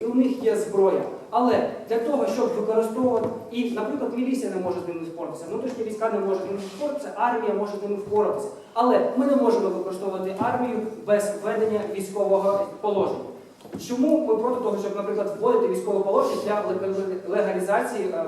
і у них є зброя. Але для того, щоб використовувати, і, наприклад, міліція не може з ними впоратися, внутрішні війська не можуть з ними впоратися, армія може з ними впоратися. Але ми не можемо використовувати армію без введення військового положення. Чому ми проти того, щоб, наприклад, вводити військове положення для легалізації е,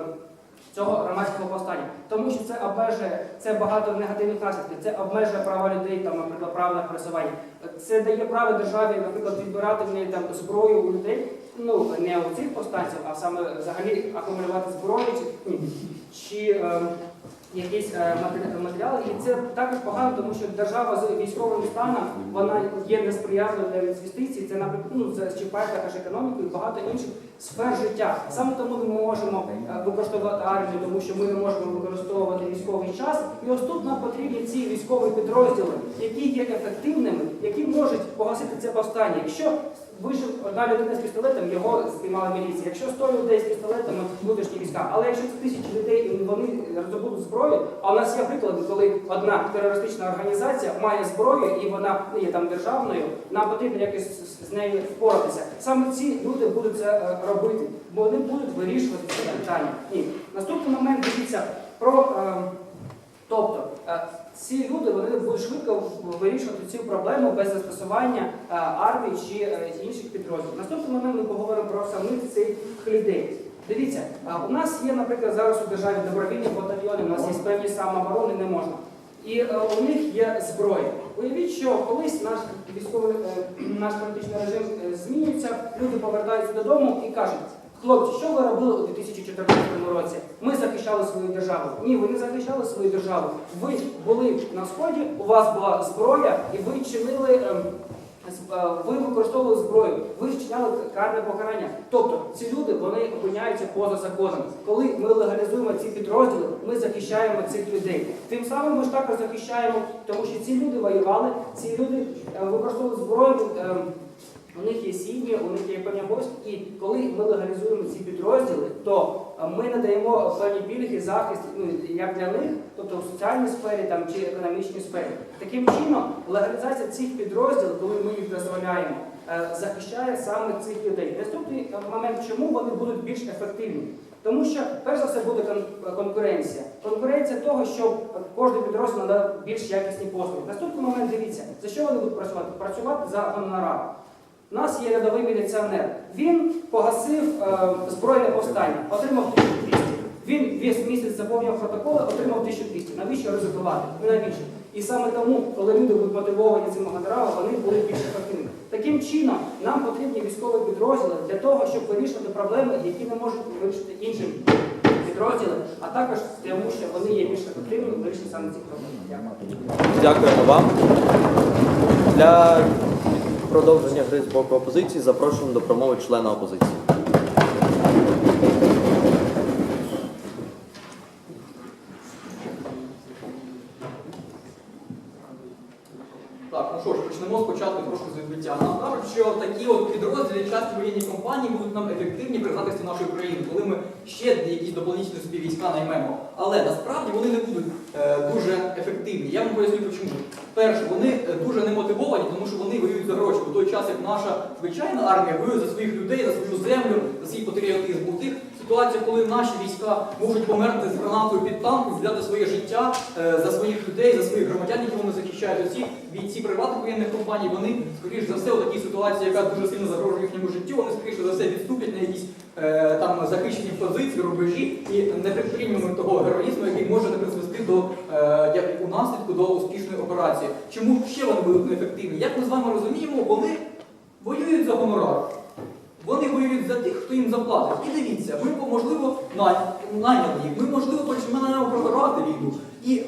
цього громадського повстання? Тому що це обмежує це багато негативних наслідків. Це обмежує права людей, там, наприклад, право на пересування. Це дає право державі, наприклад, відбирати в неї там зброю у людей. Ну не у цих повстанців, а саме взагалі акумулювати зброю чи, чи е, якісь е, матеріали. І це також погано, тому що держава з військовим станом вона є несприятливою для інвестицій. Це наприклад, ну це чіпає також економіку і багато інших сфер життя. Саме тому ми можемо е, використовувати армію, тому що ми не можемо використовувати військовий час. І ось тут нам потрібні ці військові підрозділи, які є ефективними, які можуть погасити це повстання. Якщо вийшов одна людина з пістолетом, його спіймала міліція. Якщо 100 людей з пістолетами, внутрішні війська. Але якщо це тисячі людей і вони роздобудуть зброю, а у нас є приклади, коли одна терористична організація має зброю і вона є там державною, нам потрібно якось з- нею впоратися. Саме ці люди будуть це е, робити, бо вони будуть вирішувати це питання. Ні. Наступний момент дивіться про. е, Тобто е, ці люди вони будуть швидко вирішувати цю проблему без застосування е, армії чи е, інших підрозділів. Наступний момент ми поговоримо про самих цих людей. Дивіться, е, у нас є, наприклад, зараз у державі добровільні батальйони, у нас є певні самооборони, не можна. І у них є зброя. Уявіть, що колись наш військовий наш політичний режим змінюється, люди повертаються додому і кажуть. Хлопці, що ви робили у 2014 році? Ми захищали свою державу. Ні, ви не захищали свою державу. Ви були на сході, у вас була зброя, і ви чинили. ем, е, Ви використовували зброю, ви вчиняли карне покарання. Тобто ці люди вони опиняються поза законом. Коли ми легалізуємо ці підрозділи, ми захищаємо цих людей. Тим самим ми ж також захищаємо, тому що ці люди воювали, ці люди е, використовували зброю. ем, у них є сім'ї, у них є певні обов'язки, і коли ми легалізуємо ці підрозділи, то е, ми надаємо певні пільги, захист ну, як для них, тобто у соціальній сфері там, чи економічній сфері. Таким чином, легалізація цих підрозділів, коли ми їх дозволяємо, е, захищає саме цих людей. Наступний е, момент, чому вони будуть більш ефективні? Тому що, перш за все, буде кон- конкуренція. Конкуренція того, що кожен підрозділ надав більш якісні послуги. Наступний момент, дивіться, за що вони будуть працювати? Працювати за гонорар. У нас є рядовий міліціонер. Він погасив е, збройне повстання, отримав 1200. Він весь місяць заповнював протоколи, отримав 1200. Навіщо ризикувати? Ну навіщо? І саме тому, коли люди будуть мотивовані цим гонораром, вони будуть більш ефективними. Таким чином, нам потрібні військові підрозділи для того, щоб вирішувати проблеми, які не можуть вирішити інші підрозділи, а також тому, що вони є більш ефективними в вирішенні саме цих проблем. Дякую. Дякуємо вам. Для продовження гри з боку опозиції запрошуємо до промови члена опозиції. Так, ну що ж, почнемо спочатку трошки з відбиття. Нам кажуть, що такі от підрозділи, часті воєнні компанії будуть нам ефективні при захисті нашої країни, коли ми ще якісь дополнительні собі війська наймемо. Але насправді вони не будуть е, дуже ефективні. Я вам поясню чому. Перше, вони е, дуже немотивовані, тому що вони воюють за гроші. У той час, як наша звичайна армія воює за своїх людей, за свою землю, за свій патріотизм. У тих ситуаціях, коли наші війська можуть померти з гранатою під танком, взяти своє життя е, за своїх людей, за своїх громадян, які вони захищають. Оці бійці приватних воєнних компаній, вони, скоріш за все, у такій ситуації, яка дуже сильно загрожує їхньому життю, вони скоріше за все відступлять на якісь е, там захищені позиції, рубежі і не підтримуємо того героїзму, який може не призвести до е, у наслідку до успішної операції. Чому ще вони будуть неефективні? Як ми з вами розуміємо, вони воюють за гонорар. Вони воюють за тих, хто їм заплатить. І дивіться, ми можливо най- найняли їх, ми можливо починаємо програвати війну. І е,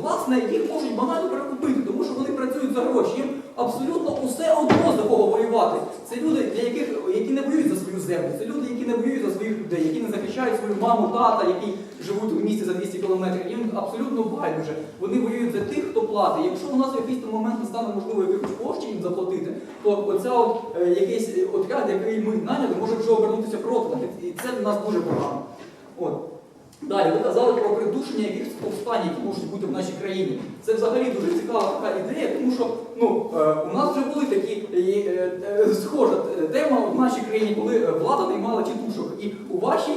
власне їх можуть банально перекупити, тому що вони працюють за гроші. Їм абсолютно усе одно за кого воювати. Це люди, для яких які не воюють за свою землю, це люди, які не воюють за своїх людей, які не захищають свою маму, тата, які живуть у місті за 200 кілометрів. Їм абсолютно байдуже. Вони воюють за тих, хто платить. Якщо у нас в якийсь момент не стане можливо якихось коштів їм заплатити, то оця от е, якийсь отряд, який ми наняли, може вже обернутися проти. І це для нас дуже погано. От. Далі ви казали про придушення якихось повстань, які можуть бути в нашій країні. Це взагалі дуже цікава така ідея, тому що ну, е, у нас вже були такі е, е, схожа тема в нашій країні, коли влада наймала тітушок. І у вашій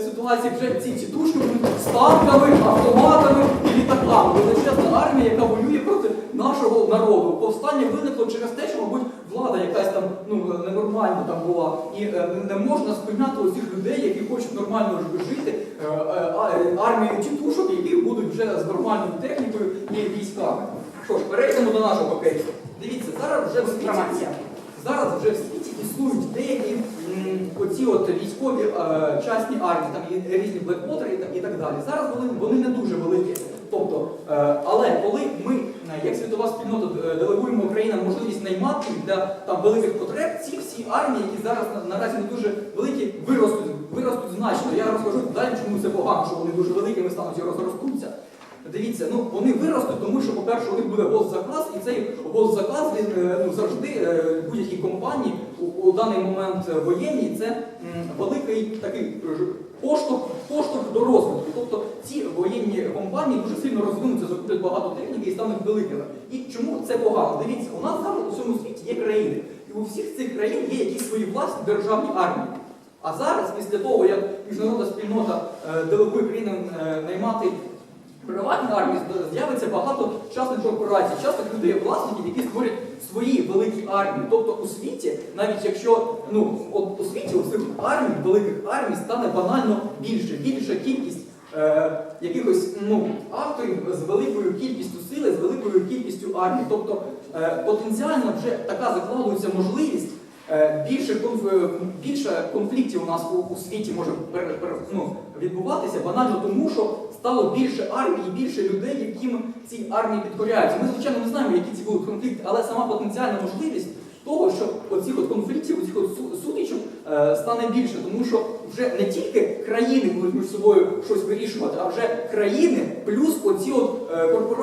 ситуації вже ці тітушки будуть з танками, автоматами і літаками. Величезна армія, яка воює проти нашого народу. Повстання виникло через те, що, мабуть, ненормальна там була. І е, не можна спиняти оцих людей, які хочуть нормально жити, е, е, армію тітушок, які будуть вже з нормальною технікою і військами. Що ж, перейдемо до нашого кейсу. Дивіться, зараз вже в світі, зараз вже в світі існують деякі оці от військові частні армії, там є різні блеквотери і, так- далі. Зараз вони, вони не дуже великі. Тобто, але коли ми, як світова спільнота, е, делегуємо Українам можливість наймати для там великих потреб, ці всі армії, які зараз наразі не дуже великі, виростуть, виростуть значно. Я розкажу далі, чому це погано, що вони дуже великими стануть і розростуться. Дивіться, ну вони виростуть, тому що, по-перше, у них буде госзаказ, і цей госзаказ він е, ну, завжди е, будь-якій компанії у, даний момент воєнній це великий такий поштовх, поштовх до розвитку. Тобто ці воєнні компанії дуже сильно розвинуться, закуплять багато техніки і стануть великими. І чому це погано? Дивіться, у нас зараз у всьому світі є країни, і у всіх цих країн є якісь свої власні державні армії. А зараз, після того, як міжнародна спільнота е, делегує країнам е, наймати приватні армії, з'явиться багато частних корпорацій, частних людей, власників, які створять свої великі армії. Тобто у світі, навіть якщо ну от у світі у цих армій, великих армій стане банально більше, більша кількість е, якихось ну, авторів з великою кількістю сили, з великою кількістю армій. Тобто е, потенціально вже така закладується можливість. Е, Більше, е, більше конфліктів у нас у, у світі може пер... пер- ну, відбуватися, банально тому, що стало більше армій і більше людей, яким ці армії підкоряються. Ми, звичайно, не знаємо, які ці будуть конфлікти, але сама потенціальна можливість того, що оцих от конфліктів, оцих от су- сутичок е, стане більше, тому що вже не тільки країни будуть між собою щось вирішувати, а вже країни плюс оці от е, корпорації.